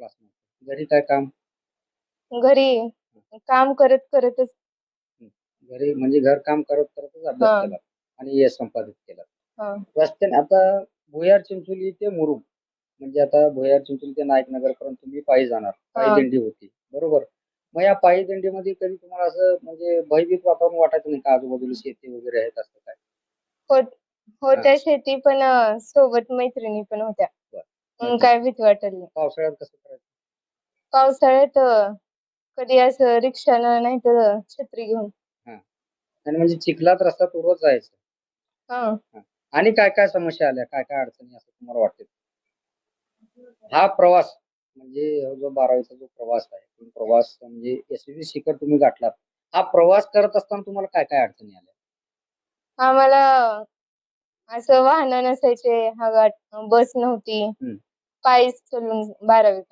घरी काय काम? घरी काम करत करतच. घरी म्हणजे घर काम करत करतच. अभ्यास केला आणि यश संपादित केला. रस्त्याने आता भुयार चिंचोली ते मुरुम. म्हणजे आता भुयार चिंचोली ते नायकनगर पर्यंत तुम्ही पायी जाणार. पायी. दिंडी होती. बरोबर? मग या पायी दिंडीमध्ये कधी तुम्हाला असं म्हणजे भयभीत वातावरण वाटायचं नाही का? आजूबाजूला शेती वगैरे आहेत असं काय? होत होत्या शेती पण सोबत मैत्रिणी पण होत्या. मग काय भीती वाटत नाही. पावसाळ्यात कसं करायचं? पावसाळ्यात अं, कधी असं रिक्षानं नाही तर छत्री घेऊन. आणि म्हणजे चिखलात रस्ता रोज जायचं. हा. आणि काय काय समस्या आल्या? काय काय अडचणी असं तुम्हाला वाटते? हा प्रवास म्हणजे हा जो बारावीचा जो प्रवास आहे तो प्रवास म्हणजे एस शिखर तुम्ही गाठलात. हा प्रवास करत असताना तुम्हाला काय काय अडचणी आल्या? आम्हाला असं वाहन नसायचे हा गाठ बस नव्हती. हम्म. país que é todo mundo maravilhoso.